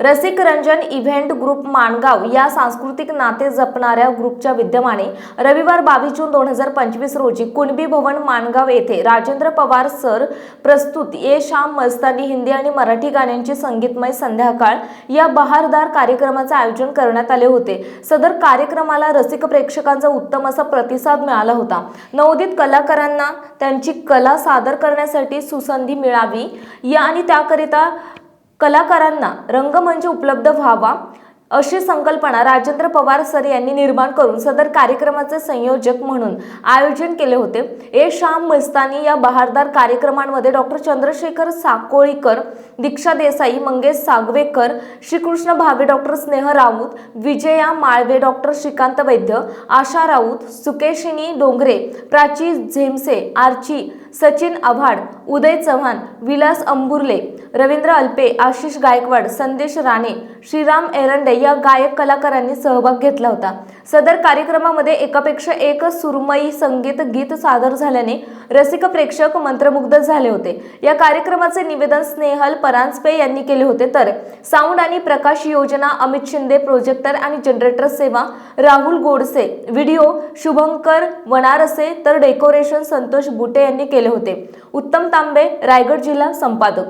रसिक Ranjan event group Mangaon या सांस्कृतिक नाते जपणाऱ्या ग्रुपच्या विद्यमाने रविवार बावीस जून दोन हजार पंचवीस रोजी कुणबी भवन माणगाव येथे राजेंद्र पवार सर प्रस्तुत ये शाम मस्तानी हिंदी आणि मराठी गाण्यांची संगीतमय संध्याकाळ या बहारदार कार्यक्रमाचे आयोजन करण्यात आले होते. सदर कार्यक्रमाला रसिक प्रेक्षकांचा उत्तम असा प्रतिसाद मिळाला होता. नवोदित कलाकारांना त्यांची कला सादर करण्यासाठी सुसंधी मिळावी या आणि त्याकरिता कलाकारांना रंगमंच उपलब्ध व्हावा अशी संकल्पना राजेंद्र पवार सर यांनी निर्माण करून सदर कार्यक्रमाचे संयोजक म्हणून आयोजन केले होते. ए. श्याम मस्तानी या बहारदार कार्यक्रमांमध्ये doctor Chandrashekhar Sakolikar Diksha Desai Mangesh Sagvekar Shrikrishna Bhave doctor Sneh Raut Vijaya Malve doctor Shrikant Vaidya Asha Raut Sukeshini Dongre Prachi Zemse Archi Sachin Avhad Uday Chavan Vilas Amburle Ravindra Alpe Ashish Gaikwad Sandesh Rane Shriram Erande या गायक कलाकारांनी सहभाग घेतला होता. सदर कार्यक्रमामध्ये एकापेक्षा एक सुरमई संगीत गीत सादर झाल्याने रसिक प्रेक्षक मंत्रमुग्ध झाले होते. या कार्यक्रमाचे निवेदन स्नेहल परांजपे यांनी केले होते. तर साऊंड आणि प्रकाश योजना अमित शिंदे प्रोजेक्टर आणि जनरेटर सेवा राहुल गोडसे व्हिडिओ शुभंकर वनारसे तर डेकोरेशन संतोष बुटे यांनी केले केले होते. उत्तम तांबे रायगड जिल्हा संपादक.